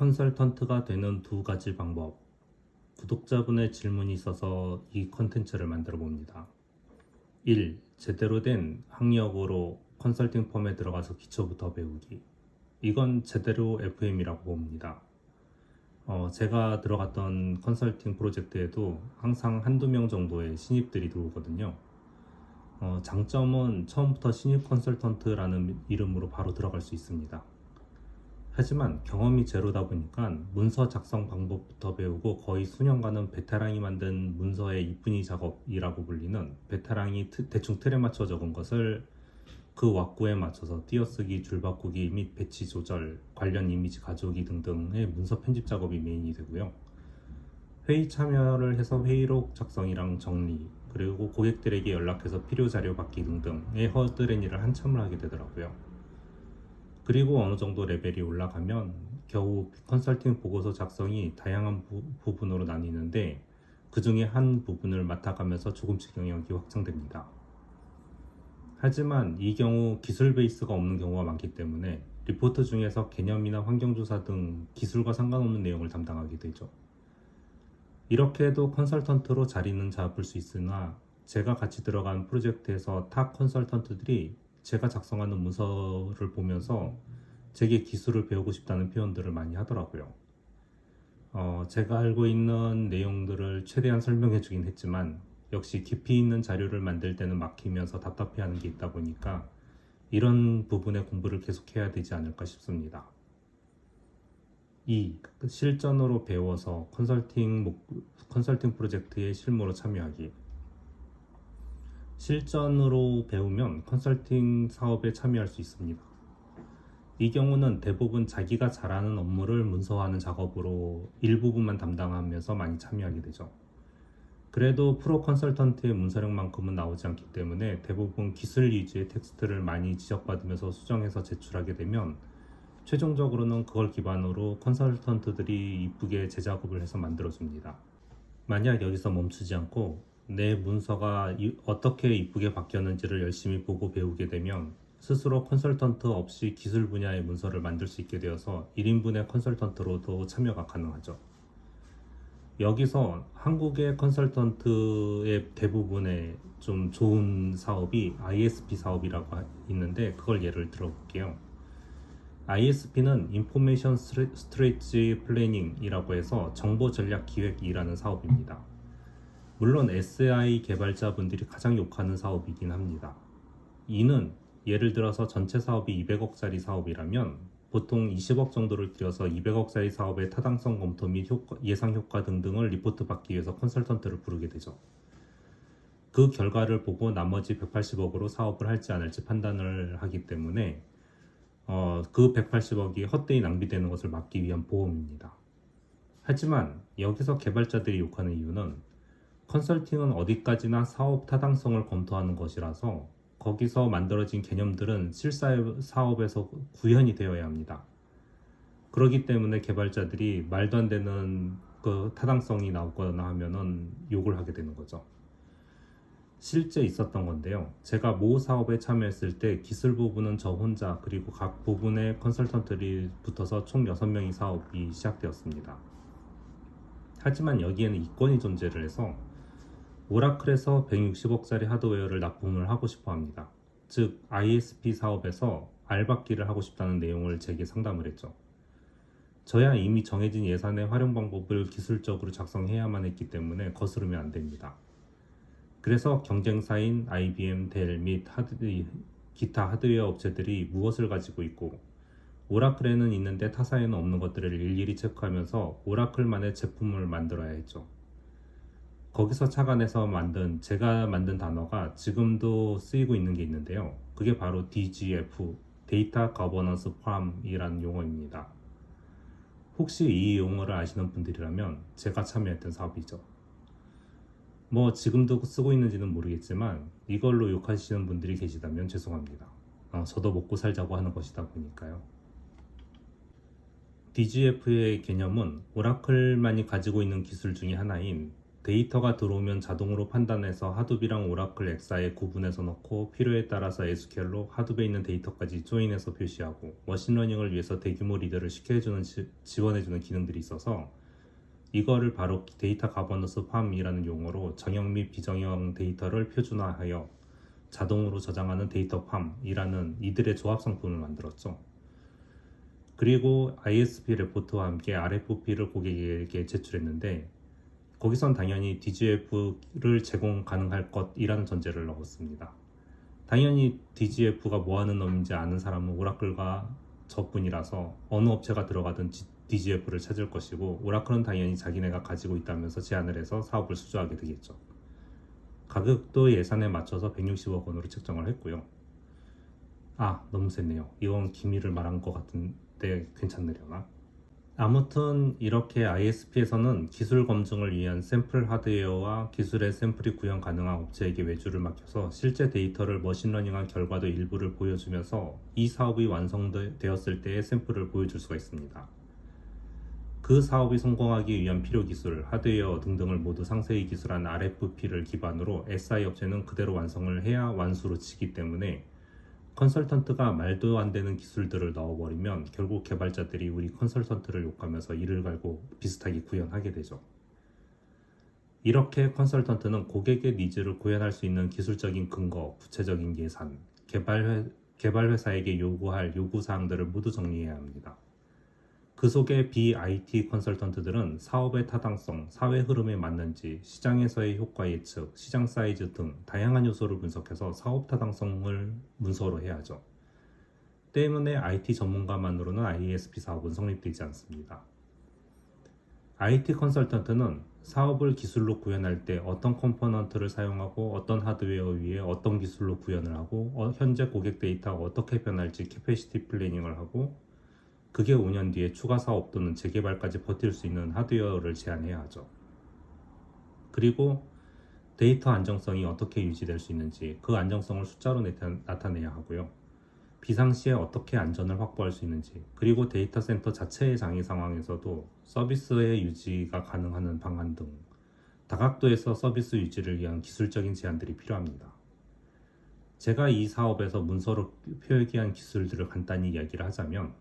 컨설턴트가 되는 두 가지 방법. 구독자분의 질문이 있어서 이 컨텐츠를 만들어 봅니다. 1. 제대로 된 학력으로 컨설팅 펌에 들어가서 기초부터 배우기. 이건 제대로 FM이라고 봅니다. 어, 제가 들어갔던 컨설팅 프로젝트에도 항상 한두 명 정도의 신입들이 들어오거든요. 어, 장점은 처음부터 신입 컨설턴트라는 이름으로 바로 들어갈 수 있습니다. 하지만 경험이 제로다 보니까 문서 작성 방법부터 배우고 거의 수년간은 베테랑이 만든 문서의 이쁜이 작업이라고 불리는 베테랑이 트- 대충 틀에 맞춰 적은 것을 그 왁구에 맞춰서 띄어쓰기, 줄바꾸기 및 배치 조절, 관련 이미지 가져오기 등등의 문서 편집 작업이 메인이 되고요. 회의 참여를 해서 회의록 작성이랑 정리, 그리고 고객들에게 연락해서 필요 자료 받기 등등의 허드렛 일을 한참을 하게 되더라고요. 그리고 어느 정도 레벨이 올라가면 겨우 컨설팅 보고서 작성이 다양한 부, 부분으로 나뉘는데 그 중에 한 부분을 맡아가면서 조금씩 영역이 확장됩니다. 하지만 이 경우 기술 베이스가 없는 경우가 많기 때문에 리포트 중에서 개념이나 환경조사 등 기술과 상관없는 내용을 담당하게 되죠. 이렇게 해도 컨설턴트로 자리는 잡을 수 있으나 제가 같이 들어간 프로젝트에서 타 컨설턴트들이 제가 작성하는 문서를 보면서 제게 기술을 배우고 싶다는 표현들을 많이 하더라고요. 어, 제가 알고 있는 내용들을 최대한 설명해 주긴 했지만 역시 깊이 있는 자료를 만들 때는 막히면서 답답해하는 게 있다 보니까 이런 부분의 공부를 계속해야 되지 않을까 싶습니다. 2. 실전으로 배워서 컨설팅, 목- 컨설팅 프로젝트에 실무로 참여하기. 실전으로 배우면 컨설팅 사업에 참여할 수 있습니다. 이 경우는 대부분 자기가 잘하는 업무를 문서화하는 작업으로 일부분만 담당하면서 많이 참여하게 되죠. 그래도 프로 컨설턴트의 문서력만큼은 나오지 않기 때문에 대부분 기술 위주의 텍스트를 많이 지적받으면서 수정해서 제출하게 되면 최종적으로는 그걸 기반으로 컨설턴트들이 이쁘게 제작업을 해서 만들어줍니다. 만약 여기서 멈추지 않고 내 문서가 이- 어떻게 이쁘게 바뀌었는지를 열심히 보고 배우게 되면 스스로 컨설턴트 없이 기술 분야의 문서를 만들 수 있게 되어서 1인분의 컨설턴트로도 참여가 가능하죠. 여기서 한국의 컨설턴트의 대부분의 좀 좋은 사업이 ISP 사업이라고 하- 있는데 그걸 예를 들어볼게요. ISP는 인포메이션 스트레이지 플래닝이라고 해서 정보 전략 기획이라는 사업입니다. 물론 SI 개발자분들이 가장 욕하는 사업이긴 합니다. 이는 예를 들어서 전체 사업이 200억짜리 사업이라면 보통 20억 정도를 들여서 200억짜리 사업의 타당성 검토 및 효과- 예상 효과 등등을 리포트 받기 위해서 컨설턴트를 부르게 되죠. 그 결과를 보고 나머지 180억으로 사업을 할지 안 할지 판단을 하기 때문에 어, 그 180억이 헛되이 낭비되는 것을 막기 위한 보험입니다. 하지만 여기서 개발자들이 욕하는 이유는 컨설팅은 어디까지나 사업 타당성을 검토하는 것이라서 거기서 만들어진 개념들은 실사 사업에서 구현이 되어야 합니다. 그렇기 때문에 개발자들이 말도 안 되는 그 타당성이 나오거나 하면은 욕을 하게 되는 거죠. 실제 있었던 건데요. 제가 모 사업에 참여했을 때 기술 부분은 저 혼자 그리고 각 부분의 컨설턴트들이 붙어서 총 6명이 사업이 시작되었습니다. 하지만 여기에는 이권이 존재를 해서 오라클에서 160억짜리 하드웨어를 납품을 하고 싶어 합니다. 즉 ISP 사업에서 알바끼를 하고 싶다는 내용을 제게 상담을 했죠. 저야 이미 정해진 예산의 활용 방법을 기술적으로 작성해야만 했기 때문에 거스르면 안 됩니다. 그래서 경쟁사인 IBM, 델 및 하드, 기타 하드웨어 업체들이 무엇을 가지고 있고 오라클에는 있는데 타사에는 없는 것들을 일일이 체크하면서 오라클만의 제품을 만들어야 했죠. 거기서 착안해서 만든 제가 만든 단어가 지금도 쓰이고 있는 게 있는데요. 그게 바로 DGF 데이터 거버넌스 팜이라는 용어입니다. 혹시 이 용어를 아시는 분들이라면 제가 참여했던 사업이죠. 뭐 지금도 쓰고 있는지는 모르겠지만 이걸로 욕하시는 분들이 계시다면 죄송합니다. 어, 저도 먹고 살자고 하는 것이다 보니까요. DGF의 개념은 오라클만이 가지고 있는 기술 중의 하나인 데이터가 들어오면 자동으로 판단해서 하둡이랑 오라클 엑사에 구분해서 넣고 필요에 따라서 SQL로 하둡에 있는 데이터까지 조인해서 표시하고 머신러닝을 위해서 대규모 리더를 지- 지원해주는 기능들이 있어서 이거를 바로 데이터 가버넌스 팜이라는 용어로 정형 및 비정형 데이터를 표준화하여 자동으로 저장하는 데이터 팜이라는 이들의 조합 상품을 만들었죠. 그리고 ISP 레포트와 함께 RFP를 고객에게 제출했는데 거기선 당연히 DGF를 제공 가능할 것이라는 전제를 넣었습니다. 당연히 DGF가 뭐 하는 놈인지 아는 사람은 오라클과 저뿐이라서 어느 업체가 들어가든 DGF를 찾을 것이고 오라클은 당연히 자기네가 가지고 있다면서 제안을 해서 사업을 수주하게 되겠죠. 가격도 예산에 맞춰서 160억 원으로 책정을 했고요. 아 너무 셌네요. 이건 기밀을 말한 것 같은데 괜찮으려나? 아무튼 이렇게 ISP에서는 기술 검증을 위한 샘플 하드웨어와 기술의 샘플이 구현 가능한 업체에게 외주를 맡겨서 실제 데이터를 머신러닝한 결과도 일부를 보여주면서 이 사업이 완성되었을 때의 샘플을 보여줄 수가 있습니다. 그 사업이 성공하기 위한 필요 기술, 하드웨어 등등을 모두 상세히 기술한 RFP를 기반으로 SI 업체는 그대로 완성을 해야 완수로 치기 때문에 컨설턴트가 말도 안 되는 기술들을 넣어버리면 결국 개발자들이 우리 컨설턴트를 욕하면서 이를 갈고 비슷하게 구현하게 되죠. 이렇게 컨설턴트는 고객의 니즈를 구현할 수 있는 기술적인 근거, 구체적인 예산, 개발, 회, 개발 회사에게 요구할 요구 사항들을 모두 정리해야 합니다. 그 속에 BIT 컨설턴트들은 사업의 타당성, 사회 흐름에 맞는지, 시장에서의 효과 예측, 시장 사이즈 등 다양한 요소를 분석해서 사업 타당성을 문서로 해야죠. 때문에 IT 전문가만으로는 ISP 사업은 성립되지 않습니다. IT 컨설턴트는 사업을 기술로 구현할 때 어떤 컴포넌트를 사용하고 어떤 하드웨어 위에 어떤 기술로 구현을 하고 어, 현재 고객 데이터가 어떻게 변할지 캐패시티 플래닝을 하고 그게 5년 뒤에 추가 사업 또는 재개발까지 버틸 수 있는 하드웨어를 제안해야 하죠. 그리고 데이터 안정성이 어떻게 유지될 수 있는지 그 안정성을 숫자로 나타내야 하고요. 비상시에 어떻게 안전을 확보할 수 있는지 그리고 데이터 센터 자체의 장애 상황에서도 서비스의 유지가 가능한 방안 등 다각도에서 서비스 유지를 위한 기술적인 제안들이 필요합니다. 제가 이 사업에서 문서로 표기한 기술들을 간단히 이야기를 하자면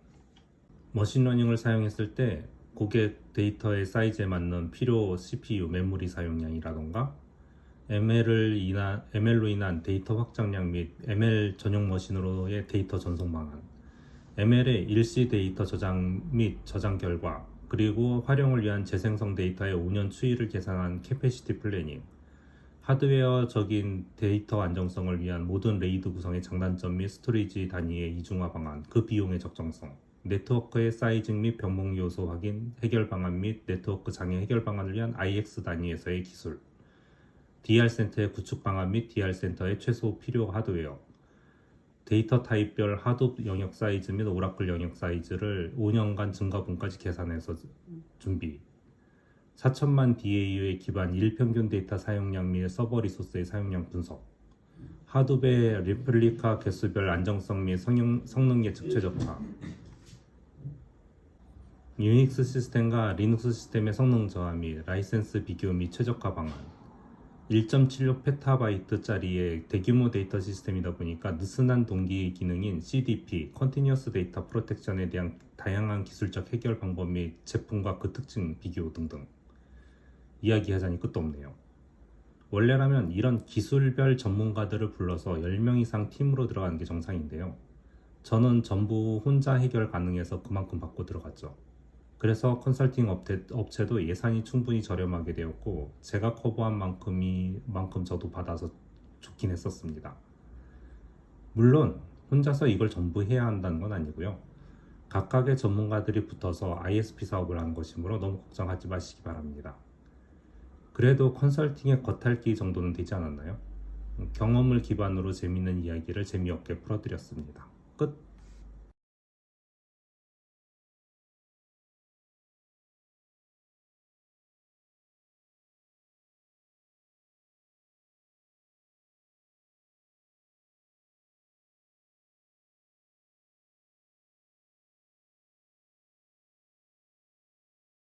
머신러닝을 사용했을 때 고객 데이터의 사이즈에 맞는 필요 CPU 메모리 사용량이라던가 ML을 인한, ML로 인한 데이터 확장량 및 ML 전용 머신으로의 데이터 전송 방안, ML의 일시 데이터 저장 및 저장 결과, 그리고 활용을 위한 재생성 데이터의 5년 추이를 계산한 캐패시티 플래닝, 하드웨어적인 데이터 안정성을 위한 모든 레이드 구성의 장단점 및 스토리지 단위의 이중화 방안, 그 비용의 적정성, 네트워크의 사이징 및 병목 요소 확인, 해결 방안 및 네트워크 장애 해결 방안을 위한 IX 단위에서의 기술, DR 센터의 구축 방안 및 DR 센터의 최소 필요 하드웨어, 데이터 타입별 하둡 영역 사이즈 및 오라클 영역 사이즈를 5년간 증가분까지 계산해서 준비, 4천만 DAU의 기반 일평균 데이터 사용량 및 서버 리소스의 사용량 분석, 하둡의 리플리카 개수별 안정성 및 성능, 성능 예측 최적화, 유닉스 시스템과 리눅스 시스템의 성능 저하 및 라이센스 비교 및 최적화 방안 1.76 페타바이트짜리의 대규모 데이터 시스템이다 보니까 느슨한 동기의 기능인 CDP, Continuous Data Protection에 대한 다양한 기술적 해결 방법 및 제품과 그 특징 비교 등등 이야기하자니 끝도 없네요. 원래라면 이런 기술별 전문가들을 불러서 10명 이상 팀으로 들어가는 게 정상인데요. 저는 전부 혼자 해결 가능해서 그만큼 받고 들어갔죠. 그래서 컨설팅 업체, 업체도 예산이 충분히 저렴하게 되었고 제가 커버한 만큼이 만큼 저도 받아서 좋긴 했었습니다. 물론 혼자서 이걸 전부 해야 한다는 건 아니고요. 각각의 전문가들이 붙어서 ISP 사업을 하는 것이므로 너무 걱정하지 마시기 바랍니다. 그래도 컨설팅의 겉핥기 정도는 되지 않았나요? 경험을 기반으로 재밌는 이야기를 재미없게 풀어드렸습니다. 끝.